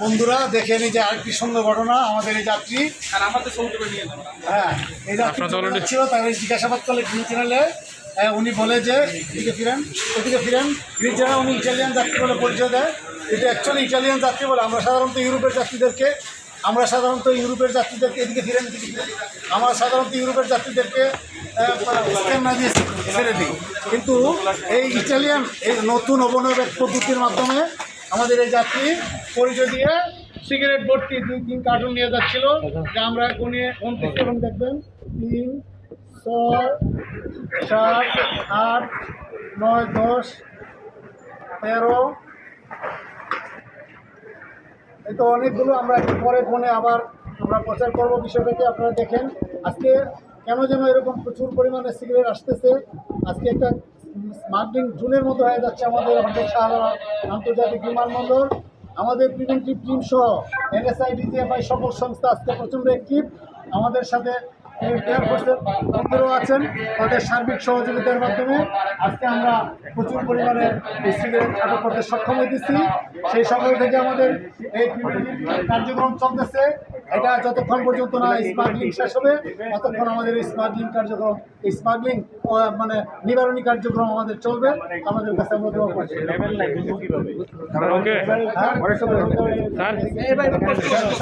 বন্ধুরা দেখে নি যে আরেকটি সুন্দর ঘটনা আমাদের এই যাত্রী। আর আমাদের সৌদি হ্যাঁ এই যাত্রী ছিল তার জিজ্ঞাসাবাদ করলে গ্রিন চ্যানেলে উনি বলে যে এদিকে ফিরেন ওদিকে ফিরেন। গ্রিন চ্যানেল উনি ইটালিয়ান যাত্রী বলে পরিচয় দেয়। এটা অ্যাকচুয়ালি ইটালিয়ান যাত্রী বলে আমরা সাধারণত ইউরোপের যাত্রীদেরকে আমরা সাধারণত ইউরোপের যাত্রীদেরকে এদিকে ফিরেন এদিকে ফিরেন। আমরা সাধারণত ইউরোপের যাত্রীদেরকে না দিয়ে ছেড়ে দিই। কিন্তু এই ইটালিয়ান এই নতুন অবনব এক পদ্ধতির মাধ্যমে আমাদের এই যাত্রী পরিচয় দিয়ে সিগারেট ভর্তি দুই তিন কার্টুন নিয়ে যাচ্ছিল। যা আমরা গুনিয়ে উনত্রিশ দেখবেন, তিন, ছয়, সাত, আট, নয়, দশ, তেরো। এই তো অনেকগুলো, আমরা একটু পরে ফোনে আবার আমরা প্রচার করব বিষয়টাকে, আপনারা দেখেন। আজকে কেন যেন এরকম প্রচুর পরিমাণে সিগারেট আসতেছে। আজকে একটা স্মাগলিং জুনের মতো হয়ে যাচ্ছে আমাদের আমাদের শাহজালাল আন্তর্জাতিক বিমানবন্দর। আমাদের প্রিভেন্টিভ টিম সহ এনএসআই ডিজিএফআই সকল সংস্থা আজকে প্রচণ্ড অ্যাক্টিভ আমাদের সাথে এয়ার ফোর্সের বন্ধুরাও আছেন তাদের সার্বিক সহযোগিতার মাধ্যমে আজকে আমরা প্রচুর পরিমাণে সিগারেট আটক করতে সক্ষম হয়েছি সেই সকাল থেকে আমাদের এই কার্যক্রম চলতেছে। এটা যতক্ষণ পর্যন্ত না স্মাগলিং শেষ হবে ততক্ষণ আমাদের এই স্মাগলিং কার্যক্রম এই স্মাগলিং মানে নিবারণী কার্যক্রম আমাদের চলবে। আমাদের কাছে আমরা দোয়া করছি। ওকে? স্যার